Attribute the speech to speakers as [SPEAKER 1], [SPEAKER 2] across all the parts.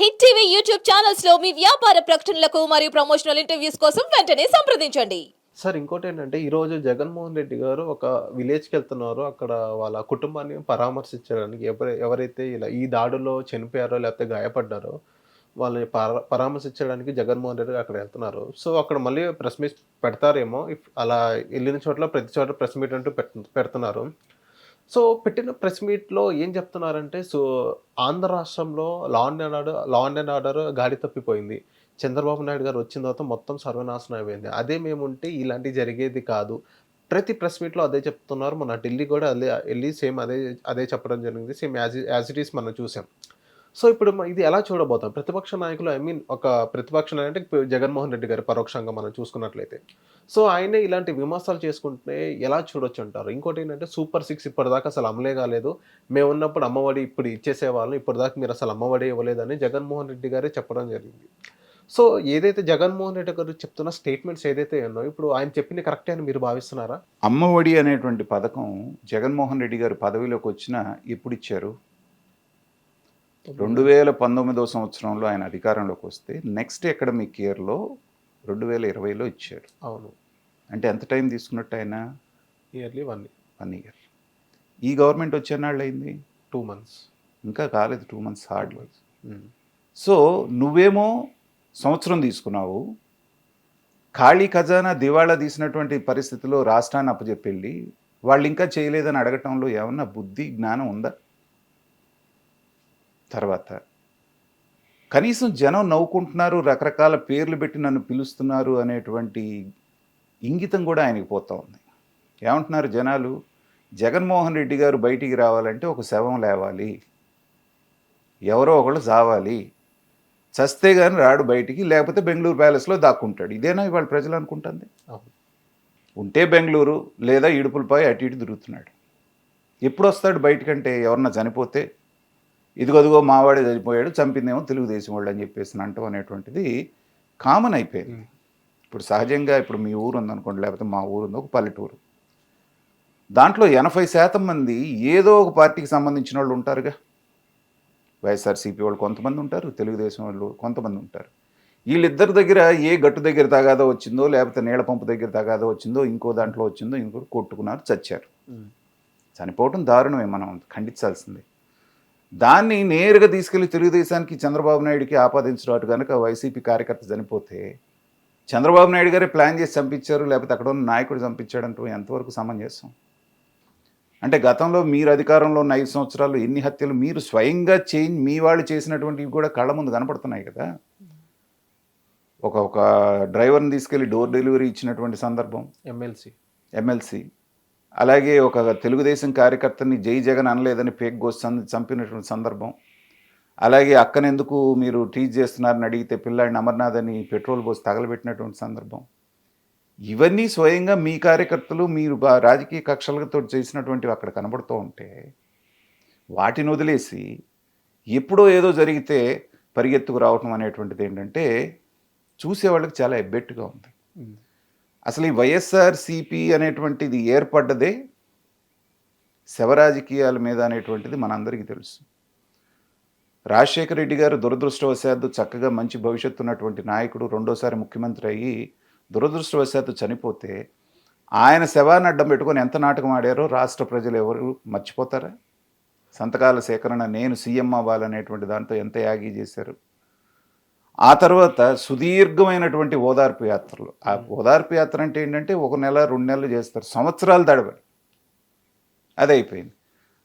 [SPEAKER 1] Hit TV YouTube ఛానల్స్లో మీ వ్యాపార ప్రకటనలకు మరియు ప్రమోషనల్ ఇంటర్వ్యూస్ కోసం వెంటనే సంప్రదించండి.
[SPEAKER 2] సార్ ఇంకోటి ఏంటంటే ఈరోజు జగన్మోహన్ రెడ్డి గారు ఒక విలేజ్కి వెళ్తున్నారు. అక్కడ వాళ్ళ కుటుంబాన్ని పరామర్శించడానికి ఎవరు ఎవరైతే ఇలా ఈ దాడులో చనిపోయారో లేకపోతే గాయపడ్డారో వాళ్ళని పరా పరామర్శించడానికి జగన్మోహన్ రెడ్డి గారు అక్కడ వెళ్తున్నారు. సో అక్కడ మళ్ళీ ప్రెస్ మీట్ పెడతారేమో. ఇఫ్ అలా వెళ్ళిన చోట్ల ప్రతి చోట ప్రెస్ మీట్ అంటూ పెడుతున్నారు. సో పెట్టిన ప్రెస్ మీట్లో ఏం చెప్తున్నారంటే సో ఆంధ్ర రాష్ట్రంలో law and order law and order గాడి తప్పిపోయింది. చంద్రబాబు నాయుడు గారు వచ్చిన తర్వాత మొత్తం సర్వనాశనం అయిపోయింది. అదే మేము ఉంటే ఇలాంటివి జరిగేది కాదు. ప్రతి ప్రెస్ మీట్లో అదే చెప్తున్నారు. మన ఢిల్లీ కూడా అదే వెళ్ళి సేమ్ అదే అదే చెప్పడం జరిగింది. Same as as it is మనం చూసాం. సో ఇప్పుడు ఇది ఎలా చూడబోతాం? ప్రతిపక్ష నాయకులు ఐ మీన్ ఒక ప్రతిపక్ష అంటే జగన్మోహన్ రెడ్డి గారు పరోక్షంగా మనం చూసుకున్నట్లయితే. సో ఆయనే ఇలాంటి విమర్శలు చేసుకుంటే ఎలా చూడొచ్చు అంటారు? ఇంకోటి ఏంటంటే సూపర్ సిక్స్ ఇప్పటిదాకా అసలు అమలే కాలేదు. మేము ఉన్నప్పుడు అమ్మఒడి ఇప్పుడు ఇచ్చేసేవాళ్ళం ఇప్పటిదాకా మీరు అసలు అమ్మఒడి ఇవ్వలేదని జగన్మోహన్ రెడ్డి గారే చెప్పడం జరిగింది. సో ఏదైతే జగన్మోహన్ రెడ్డి గారు చెప్తున్న స్టేట్మెంట్స్ ఏదైతే ఉన్నాయో ఇప్పుడు ఆయన చెప్పింది కరెక్టే అని మీరు భావిస్తున్నారా?
[SPEAKER 3] అమ్మఒడి అనేటువంటి పథకం జగన్మోహన్ రెడ్డి గారు పదవిలోకి వచ్చిన ఎప్పుడు ఇచ్చారు? రెండు వేల పంతొమ్మిదో సంవత్సరంలో ఆయన అధికారంలోకి వస్తే నెక్స్ట్ అకాడమిక్ ఇయర్లో రెండు వేల ఇరవైలో ఇచ్చారు
[SPEAKER 2] అవును.
[SPEAKER 3] అంటే ఎంత టైం తీసుకున్నట్టు ఆయన?
[SPEAKER 2] Yearly one
[SPEAKER 3] one year. ఈ గవర్నమెంట్ వచ్చే నాళ్ళు అయింది?
[SPEAKER 2] Two months.
[SPEAKER 3] ఇంకా కాలేదు టూ మంత్స్ హార్డ్. సో నువ్వేమో సంవత్సరం తీసుకున్నావు ఖాళీ ఖజానా దివాళా తీసినటువంటి పరిస్థితిలో రాష్ట్రాన్ని అప్పచెప్పెళ్ళి వాళ్ళు ఇంకా చేయలేదని అడగటంలో ఏమన్నా బుద్ధి జ్ఞానం ఉందా? తర్వాత. కనీసం జనం నవ్వుకుంటున్నారు రకరకాల పేర్లు పెట్టి నన్ను పిలుస్తున్నారు అనేటువంటి ఇంగితం కూడా ఆయనకి పోతా ఉంది. ఏమంటున్నారు జనాలు? జగన్మోహన్ రెడ్డి గారు బయటికి రావాలంటే ఒక శవం లేవాలి. ఎవరో ఒకళ్ళు చావాలి. చస్తే కానీ రాడు బయటికి లేకపోతే బెంగళూరు ప్యాలెస్లో దాక్కుంటాడు. ఇదేనా ఇవాళ ప్రజలు అనుకుంటుంది? ఉంటే బెంగళూరు లేదా ఇడుపులపై అటు ఇటు తిరుగుతున్నాడు. ఎప్పుడు వస్తాడు బయటకంటే ఎవరన్నా చనిపోతే? ఇదిగొదిగో మావాడే చనిపోయాడు చంపిందేమో తెలుగుదేశం వాళ్ళు అని చెప్పేసి అంటాం అనేటువంటిది కామన్ అయిపోయింది. ఇప్పుడు సహజంగా ఇప్పుడు మీ ఊరు ఉందనుకోండి లేకపోతే మా ఊరు ఉంది ఒక పల్లెటూరు. దాంట్లో ఎనభై శాతం మంది ఏదో ఒక పార్టీకి సంబంధించిన వాళ్ళు ఉంటారుగా. వైఎస్ఆర్సీపీ వాళ్ళు కొంతమంది ఉంటారు తెలుగుదేశం వాళ్ళు కొంతమంది ఉంటారు. వీళ్ళిద్దరి దగ్గర ఏ గట్టు దగ్గర తగాదో వచ్చిందో లేకపోతే నీళ్ళ పంపు దగ్గర తగాదో వచ్చిందో ఇంకో దాంట్లో వచ్చిందో ఇంకోటి కొట్టుకున్నారు చచ్చారు. చనిపోవటం దారుణమే మనం ఖండించాల్సిందే. దాన్ని నేరుగా తీసుకెళ్ళి తెలుగుదేశానికి చంద్రబాబు నాయుడికి ఆపాదించినట్టు కనుక వైసీపీ కార్యకర్త చనిపోతే చంద్రబాబు నాయుడు గారే ప్లాన్ చేసి చంపించారు లేకపోతే అక్కడ ఉన్న నాయకుడు చంపించాడంటూ ఎంతవరకు సమంజసం? అంటే గతంలో మీరు అధికారంలో ఉన్న ఐదు సంవత్సరాలు ఎన్ని హత్యలు మీరు స్వయంగా చేంజ్ మీ వాళ్ళు చేసినటువంటివి కూడా కళ్ళ ముందు కనపడుతున్నాయి కదా? ఒక ఒక డ్రైవర్ని తీసుకెళ్ళి డోర్ డెలివరీ ఇచ్చినటువంటి సందర్భం?
[SPEAKER 2] ఎమ్మెల్సీ.
[SPEAKER 3] ఎమ్మెల్సీ. అలాగే ఒక తెలుగుదేశం కార్యకర్తని జై జగన్ అనలేదని ఫేక్ గోస్ చంపినటువంటి సందర్భం. అలాగే అక్కనెందుకు మీరు టీచ్ చేస్తున్నారని అడిగితే పిల్లాడిని అమర్నాథ్ అని పెట్రోల్ పోసి తగలబెట్టినటువంటి సందర్భం. ఇవన్నీ స్వయంగా మీ కార్యకర్తలు మీరు బా- రాజకీయ కక్షలతో చేసినటువంటివి అక్కడ కనబడుతూ ఉంటే వాటిని వదిలేసి ఎప్పుడో ఏదో జరిగితే పరిగెత్తుకు రావటం అనేటువంటిది ఏంటంటే చూసేవాళ్ళకి చాలా ఎబ్బెట్టుగా ఉంది. అసలు ఈ వైఎస్ఆర్ సిపి అనేటువంటిది ఏర్పడ్డదే శవరాజకీయాల మీద అనేటువంటిది మనందరికీ తెలుసు. రాజశేఖర రెడ్డి గారు దురదృష్టవశాత్తు చక్కగా మంచి భవిష్యత్తు ఉన్నటువంటి నాయకుడు రెండోసారి ముఖ్యమంత్రి అయ్యి దురదృష్టవశాత్తు చనిపోతే ఆయన శవాన్ని అడ్డం పెట్టుకొని ఎంత నాటకం ఆడారో రాష్ట్ర ప్రజలు ఎవరు మర్చిపోతారా? సంతకాల సేకరణ నేను సీఎం అవ్వాలనేటువంటి దాంతో ఎంత యాగి చేశారు? ఆ తర్వాత సుదీర్ఘమైనటువంటి ఓదార్పు యాత్రలు. ఆ ఓదార్పు యాత్ర అంటే ఏంటంటే ఒక నెల రెండు నెలలు చేస్తారు. సంవత్సరాలు తడబడి అది అయిపోయింది.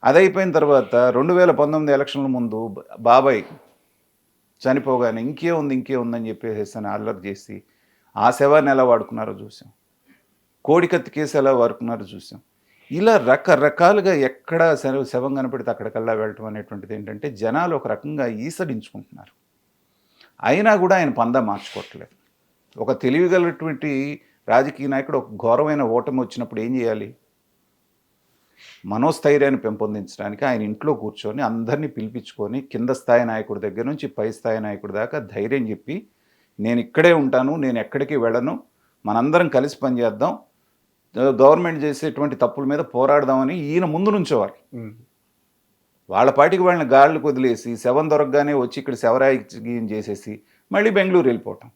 [SPEAKER 3] అది అయిపోయిన తర్వాత రెండు వేల పంతొమ్మిది ఎలక్షన్ల ముందు బాబాయ్ చనిపోగానే ఇంకే ఉంది ఇంకే ఉందని చెప్పేసి అని అల్లరి చేసి ఆ శవాన్ని ఎలా వాడుకున్నారో చూసాం. కోడికత్తి కేసు ఎలా వాడుకున్నారో చూసాం. ఇలా రకరకాలుగా ఎక్కడ శవం కనపడితే అక్కడికల్లా వెళ్ళటం అనేటువంటిది ఏంటంటే జనాలు ఒక రకంగా ఈసడించుకుంటున్నారు. అయినా కూడా ఆయన పందా మార్చుకోవట్లేదు. ఒక తెలివిగలటువంటి రాజకీయ నాయకుడు ఒక ఘోరమైన ఓటమి వచ్చినప్పుడు ఏం చేయాలి? మనోస్థైర్యాన్ని పెంపొందించడానికి ఆయన ఇంట్లో కూర్చొని అందరినీ పిలిపించుకొని కింద స్థాయి నాయకుడి దగ్గర నుంచి పై స్థాయి నాయకుడి దాకా ధైర్యం చెప్పి నేను ఇక్కడే ఉంటాను నేను ఎక్కడికి వెళ్ళను మనందరం కలిసి పనిచేద్దాం గవర్నమెంట్ చేసేటువంటి తప్పుల మీద పోరాడదామని ఈయన ముందు నుంచోవాలి. వాళ్ళ పాటికి వాళ్ళని గాళ్ళకు వదిలేసి శవం దొరకగానే వచ్చి ఇక్కడ శవరాయి చేసేసి మళ్ళీ బెంగళూరు వెళ్ళిపోవటం.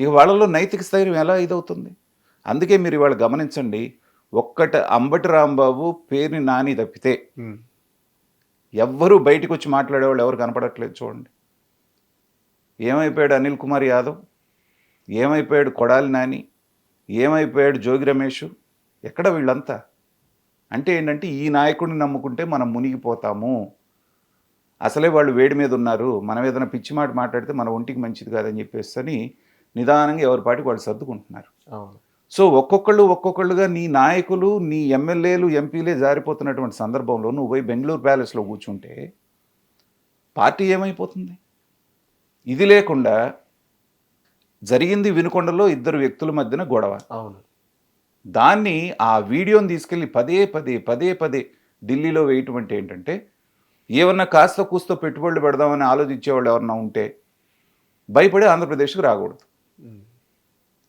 [SPEAKER 3] ఇక వాళ్ళలో నైతిక స్థైర్యం ఎలా ఇదవుతుంది? అందుకే మీరు ఇవాళ గమనించండి ఒక్కట అంబటి రాంబాబు పేరుని నాని తప్పితే. ఎవ్వరూ బయటకు వచ్చి మాట్లాడేవాళ్ళు ఎవరు కనపడట్లేదు చూడండి. ఏమైపోయాడు అనిల్ కుమార్ యాదవ్? ఏమైపోయాడు కొడాలి నాని? ఏమైపోయాడు జోగి రమేష్? ఎక్కడ వీళ్ళంతా? అంటే ఏంటంటే ఈ నాయకుడిని నమ్ముకుంటే మనం మునిగిపోతాము. అసలే వాళ్ళు వేడి మీద ఉన్నారు. మనం ఏదైనా పిచ్చి మాట మాట్లాడితే మన ఒంటికి మంచిది కాదని చెప్పేసి అని నిదానంగా ఎవరి పాటికి వాళ్ళు సర్దుకుంటున్నారు. సో ఒక్కొక్కళ్ళు ఒక్కొక్కళ్ళుగా నీ నాయకులు నీ ఎమ్మెల్యేలు ఎంపీలే జారిపోతున్నటువంటి సందర్భంలో నువ్వు పోయి బెంగళూరు ప్యాలెస్లో కూర్చుంటే పార్టీ ఏమైపోతుంది? ఇది లేకుండా జరిగింది వినుకొండలో ఇద్దరు వ్యక్తుల మధ్యన గొడవ.
[SPEAKER 2] అవును.
[SPEAKER 3] దాన్ని ఆ వీడియోని తీసుకెళ్ళి పదే పదే పదే పదే ఢిల్లీలో వేయటం అంటే ఏంటంటే ఏమన్నా కాస్త కూస్తో పెట్టుబడులు పెడదామని ఆలోచించేవాళ్ళు ఎవరన్నా ఉంటే భయపడి ఆంధ్రప్రదేశ్కి రాకూడదు.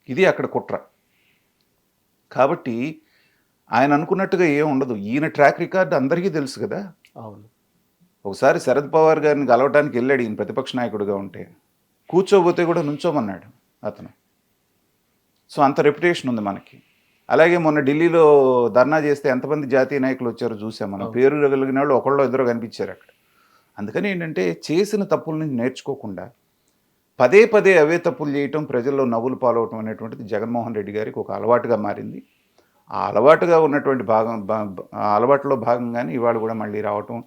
[SPEAKER 3] ఇది అక్కడ కుట్ర. కాబట్టి ఆయన అనుకున్నట్టుగా ఏం ఉండదు. ఈయన ట్రాక్ రికార్డ్ అందరికీ తెలుసు కదా.
[SPEAKER 2] అవును.
[SPEAKER 3] ఒకసారి శరద్ పవార్ గారిని కలవటానికి వెళ్ళాడు ఈయన ప్రతిపక్ష నాయకుడిగా ఉంటే. కూర్చోబోతే కూడా నుంచోమన్నాడు అతను. సో అంత రెప్యుటేషన్ ఉంది మనకి. అలాగే మొన్న ఢిల్లీలో ధర్నా చేస్తే ఎంతమంది జాతీయ నాయకులు వచ్చారో చూసాం మనం. పేరు కలిగిన వాళ్ళు ఒకళ్ళు ఇద్దరు కనిపించారు అక్కడ. అందుకని ఏంటంటే చేసిన తప్పుల నుంచి నేర్చుకోకుండా పదే పదే అవే తప్పులు చేయటం ప్రజల్లో నవ్వులు పాలవటం అనేటువంటిది జగన్మోహన్ రెడ్డి గారికి ఒక అలవాటుగా మారింది. ఆ అలవాటుగా ఉన్నటువంటి భాగం అలవాటులో భాగంగానే ఇవాళ కూడా మళ్ళీ రావటం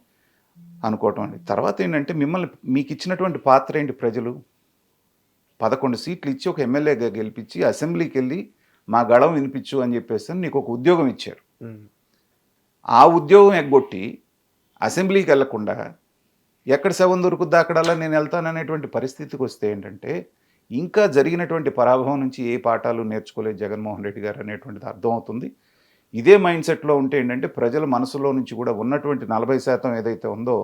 [SPEAKER 3] అనుకోవటం అండి. తర్వాత ఏంటంటే మిమ్మల్ని మీకు ఇచ్చినటువంటి పాత్ర ఏంటి ప్రజలు? పదకొండు సీట్లు ఇచ్చి ఒక ఎమ్మెల్యేగా గెలిపించి అసెంబ్లీకి వెళ్ళి మా గళం వినిపించు అని చెప్పేసి నీకు ఒక ఉద్యోగం ఇచ్చారు. ఆ ఉద్యోగం ఎగ్గొట్టి అసెంబ్లీకి వెళ్ళకుండా ఎక్కడ శవం దొరుకుద్దా అక్కడల్లా నేను వెళ్తాననేటువంటి పరిస్థితికి వస్తే ఏంటంటే ఇంకా జరిగినటువంటి పరాభవం నుంచి ఏ పాఠాలు నేర్చుకోలేదు జగన్మోహన్ రెడ్డి గారు అనేటువంటిది అర్థమవుతుంది ఇదే మైండ్ సెట్లో ఉంటే ఏంటంటే ప్రజల మనసులో నుంచి కూడా ఉన్నటువంటి నలభై శాతం ఏదైతే ఉందో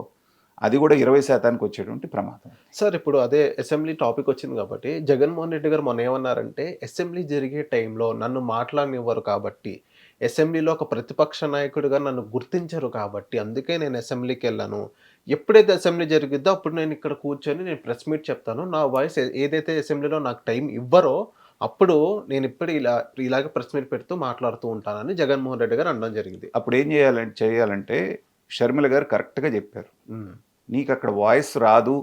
[SPEAKER 3] అది కూడా ఇరవై శాతానికి వచ్చేటువంటి ప్రమాదం.
[SPEAKER 2] సార్ ఇప్పుడు అదే అసెంబ్లీ టాపిక్ వచ్చింది కాబట్టి జగన్మోహన్ రెడ్డి గారు మొన్న ఏమన్నారంటే అసెంబ్లీ జరిగే టైంలో నన్ను మాట్లాడనివ్వరు కాబట్టి అసెంబ్లీలో ఒక ప్రతిపక్ష నాయకుడిగా నన్ను గుర్తించరు కాబట్టి అందుకే నేను అసెంబ్లీకి వెళ్ళాను. ఎప్పుడైతే అసెంబ్లీ జరిగిద్దో అప్పుడు నేను ఇక్కడ కూర్చొని నేను ప్రెస్ మీట్ చెప్తాను. నా వాయిస్ ఏదైతే అసెంబ్లీలో నాకు టైం ఇవ్వరో అప్పుడు నేను ఇప్పుడు ఇలా ఇలాగే ప్రెస్ మీట్ పెడుతూ మాట్లాడుతూ ఉంటానని జగన్మోహన్ రెడ్డి గారు అనడం జరిగింది.
[SPEAKER 3] అప్పుడు ఏం చేయాలంటే చేయాలంటే షర్మిల గారు కరెక్ట్గా చెప్పారు. నీకు అక్కడ వాయిస్ రాదు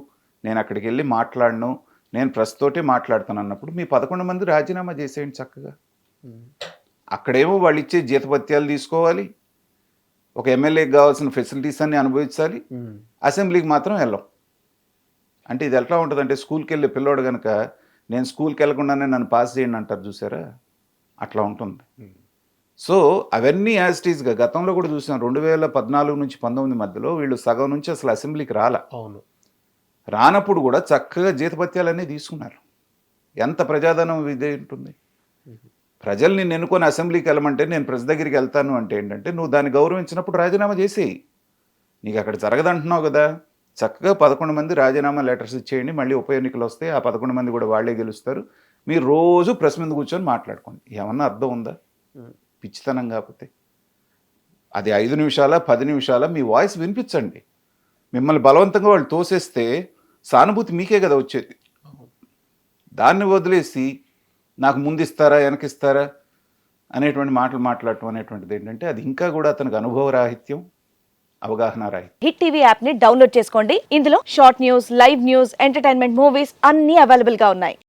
[SPEAKER 3] నేను అక్కడికి వెళ్ళి మాట్లాడను నేను ప్రస్తుతోటే మాట్లాడతాను అన్నప్పుడు మీ పదకొండు మంది రాజీనామా చేసేయండి చక్కగా. అక్కడేమో వాళ్ళు ఇచ్చే జీతభత్యాలు తీసుకోవాలి ఒక ఎమ్మెల్యేకి కావాల్సిన ఫెసిలిటీస్ అన్ని అనుభవించాలి. అసెంబ్లీకి మాత్రం వెళ్ళం అంటే ఇది ఎట్లా ఉంటుందంటే స్కూల్కి వెళ్ళే పిల్లోడు కనుక నేను స్కూల్కి వెళ్ళకుండానే నన్ను పాస్ చేయండి అంటారు చూసారా అట్లా ఉంటుంది. సో అవన్నీ యాజిటీస్గా గతంలో కూడా చూసాం. రెండు వేల పద్నాలుగు నుంచి పంతొమ్మిది మధ్యలో వీళ్ళు సగం నుంచి అసలు అసెంబ్లీకి రాల.
[SPEAKER 2] అవును.
[SPEAKER 3] రానప్పుడు కూడా చక్కగా జీతపత్యాలన్నీ తీసుకున్నారు. ఎంత ప్రజాధనం ఇదే ఉంటుంది? ప్రజలు నిన్ను ఎన్నుకొని అసెంబ్లీకి వెళ్ళమంటే నేను ప్రజల దగ్గరికి వెళ్తాను అంటే ఏంటంటే నువ్వు దాన్ని గౌరవించినప్పుడు రాజీనామా చేసేయి. నీకు అక్కడ జరగదంటున్నావు కదా. చక్కగా పదకొండు మంది రాజీనామా లెటర్స్ ఇచ్చేయండి. మళ్ళీ ఉప ఎన్నికలు వస్తాయి. ఆ పదకొండు మంది కూడా వాళ్ళే గెలుస్తారు. మీరు రోజు ప్రెస్ మీద కూర్చొని మాట్లాడుకోండి. ఏమన్నా అర్థం ఉందా. పిచ్చితనం కాకపోతే. అది ఐదు నిమిషాల పది నిమిషాల మీ వాయిస్ వినిపించండి. మిమ్మల్ని బలవంతంగా వాళ్ళు తోసేస్తే సానుభూతి మీకే కదా వచ్చేది. దాన్ని వదిలేసి నాకు ముందు ఇస్తారా వెనకిస్తారా అనేటువంటి మాటలు మాట్లాడటం అనేటువంటిది ఏంటంటే అది ఇంకా కూడా అతనికి అనుభవ రాహిత్యం అవగాహన రాహిత్యం.
[SPEAKER 4] హిట్ టీవీ యాప్ని డౌన్లోడ్ చేసుకోండి. ఇందులో short news live news entertainment movies అన్ని అవైలబుల్గా ఉన్నాయి.